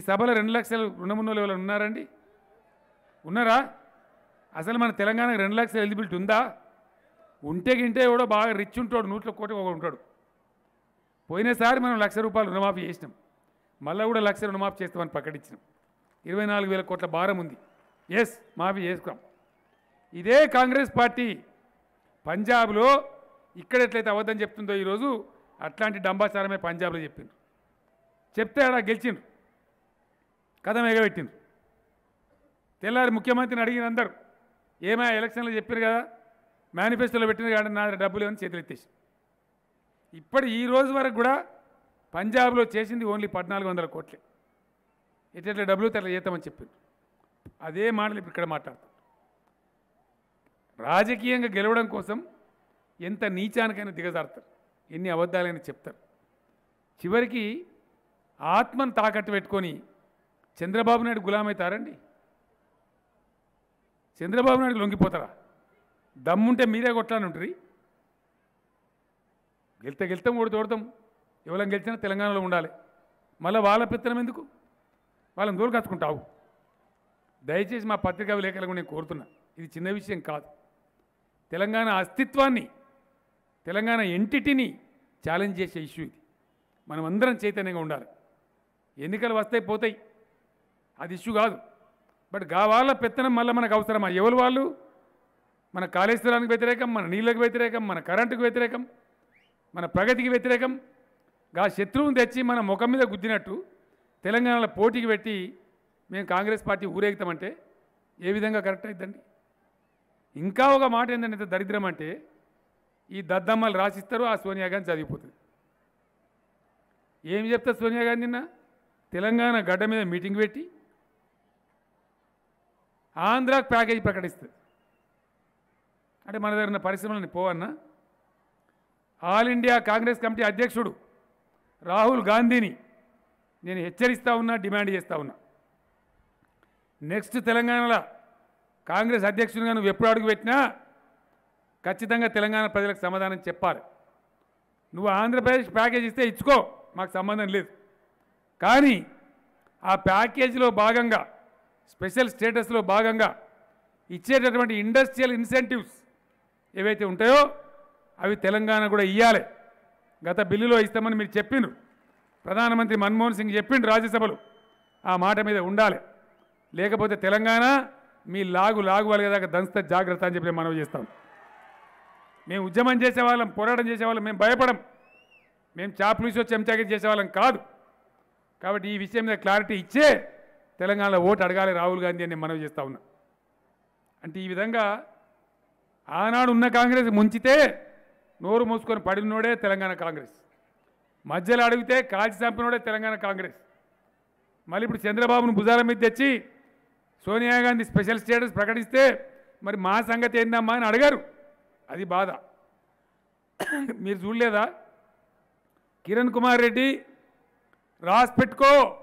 ఈ సభలో రెండు లక్షలు రుణమున్నోళ్ళు ఎవరైనా ఉన్నారండి? ఉన్నారా? అసలు మన తెలంగాణకు రెండు లక్షల ఎలిజిబిలిటీ ఉందా? ఉంటే గింటే కూడా బాగా రిచ్ ఉంటాడు నూట్లో కోటి ఒక ఉంటాడు. పోయినసారి మనం లక్ష రూపాయలు రుణమాఫీ చేసినాం. మళ్ళీ కూడా లక్ష రుణమాఫీ చేస్తామని ప్రకటించినాం ఇరవై నాలుగు వేల కోట్ల భారం ఉంది. ఎస్ మాఫీ చేసుకున్నాం. ఇదే కాంగ్రెస్ పార్టీ పంజాబ్లో ఇక్కడ ఎట్లయితే అవద్దని చెప్తుందో ఈరోజు అట్లాంటి డంబాచారమే పంజాబ్లో చెప్పిండ్రు. చెప్తే ఆడ గెలిచిండ్రు. కథ ఎగబెట్టింది తెల్లారి ముఖ్యమంత్రిని అడిగిన అందరు ఏమా ఎలక్షన్లో చెప్పారు కదా? మేనిఫెస్టోలో పెట్టిన కానీ నా డబ్బులు ఏమని చేతులు ఎత్తేసి. ఇప్పటి ఈ రోజు వరకు కూడా పంజాబ్లో చేసింది ఓన్లీ పద్నాలుగు వందల కోట్లే. ఎట్లా డబ్బులు తెల్ల చేద్దామని చెప్పింది అదే మాటలు ఇప్పుడు ఇక్కడ మాట్లాడతాం రాజకీయంగా గెలవడం కోసం ఎంత నీచానికైనా దిగజారుతారు. ఎన్ని అబద్ధాలైనా చెప్తారు. చివరికి ఆత్మను తాకట్టు పెట్టుకొని చంద్రబాబు నాయుడు గులామవుతారండి చంద్రబాబు నాయుడు లొంగిపోతారా? దమ్ముంటే మీరే కొట్టాలని ఉంటుంది గెలితే గెలుతాం ఓడి తోడతాం. ఎవరైనా గెలిచినా తెలంగాణలో ఉండాలి. మళ్ళీ వాళ్ళ పెత్తనం ఎందుకు? వాళ్ళని దూరం కచ్చుకుంటావు దయచేసి మా పత్రికా విలేకరులకు నేను కోరుతున్నా. ఇది చిన్న విషయం కాదు. తెలంగాణ అస్తిత్వాన్ని తెలంగాణ ఎంటిటీని ఛాలెంజ్ చేసే ఇష్యూ ఇది. మనం అందరం చైతన్యంగా ఉండాలి. ఎన్నికలు వస్తాయి పోతాయి. అది ఇష్యూ కాదు. బట్గా వాళ్ళ పెత్తనం మళ్ళీ మనకు అవసరమా? ఎవరు వాళ్ళు? మన కాళేశ్వరానికి వ్యతిరేకం మన నీళ్ళకు వ్యతిరేకం మన కరెంటుకు వ్యతిరేకం మన ప్రగతికి వ్యతిరేకం. గా శత్రువుని తెచ్చి మన ముఖం మీద గుద్దినట్టు తెలంగాణలో పోటీకి పెట్టి మేము కాంగ్రెస్ పార్టీ ఊరేగుతామంటే ఏ విధంగా కరెక్ట్ అవుతుందండి ఇంకా ఒక మాట ఏంటంటే దరిద్రం అంటే ఈ దద్దమ్మలు రాసిస్తారు ఆ సోనియా గాంధీ చదివిపోతుంది. ఏం చెప్తా సోనియా గాంధీ నిన్న తెలంగాణ గడ్డ మీద మీటింగ్ పెట్టి ఆంధ్రాకు ప్యాకేజీ ప్రకటిస్తుంది అంటే మన దగ్గర పరిశ్రమలని పోవన్నా ఆల్ ఇండియా కాంగ్రెస్ కమిటీ అధ్యక్షుడు రాహుల్ గాంధీని నేను హెచ్చరిస్తూ ఉన్నా డిమాండ్ చేస్తా ఉన్నా. నెక్స్ట్ తెలంగాణలో కాంగ్రెస్ అధ్యక్షునిగా నువ్వు ఎప్పుడు అడుగు పెట్టినా ఖచ్చితంగా తెలంగాణ ప్రజలకు సమాధానం చెప్పాలి. నువ్వు ఆంధ్రప్రదేశ్ ప్యాకేజ్ ఇస్తే ఇచ్చుకో మాకు సంబంధం లేదు. కానీ ఆ ప్యాకేజీలో భాగంగా స్పెషల్ స్టేటస్లో భాగంగా ఇచ్చేటటువంటి ఇండస్ట్రియల్ ఇన్సెంటివ్స్ ఏవైతే ఉంటాయో అవి తెలంగాణ కూడా ఇవ్వాలి గత బిల్లులో ఇస్తామని మీరు చెప్పిండ్రు. ప్రధానమంత్రి మన్మోహన్ సింగ్ చెప్పిండు రాజ్యసభలో. ఆ మాట మీద ఉండాలి. లేకపోతే తెలంగాణ మీ లాగు లాగు వాళ్ళదాకా దంస్త జాగ్రత్త అని చెప్పి మనం మనవి చేస్తాం మేము ఉద్యమం చేసేవాళ్ళం పోరాటం చేసేవాళ్ళం మేము భయపడం. మేము చాపులుసో చెంచాకి చేసేవాళ్ళం కాదు. కాబట్టి ఈ విషయం మీద క్లారిటీ ఇచ్చే తెలంగాణలో ఓటు అడగాలి రాహుల్ గాంధీ అని నేను మనవి చేస్తా ఉన్నా. అంటే ఈ విధంగా ఆనాడు ఉన్న కాంగ్రెస్ ముంచితే నోరు మూసుకొని పడినోడే తెలంగాణ కాంగ్రెస్. మధ్యలో అడిగితే కాల్చి చంపినోడే తెలంగాణ కాంగ్రెస్. మళ్ళీ ఇప్పుడు చంద్రబాబును భుజాల మీద తెచ్చి సోనియా గాంధీ స్పెషల్ స్టేటస్ ప్రకటిస్తే మరి మా సంగతి ఏందమ్మా అని అడిగారు. అది బాధ. మీరు చూడలేదా? కిరణ్ కుమార్ రెడ్డి రాసి పెట్టుకో.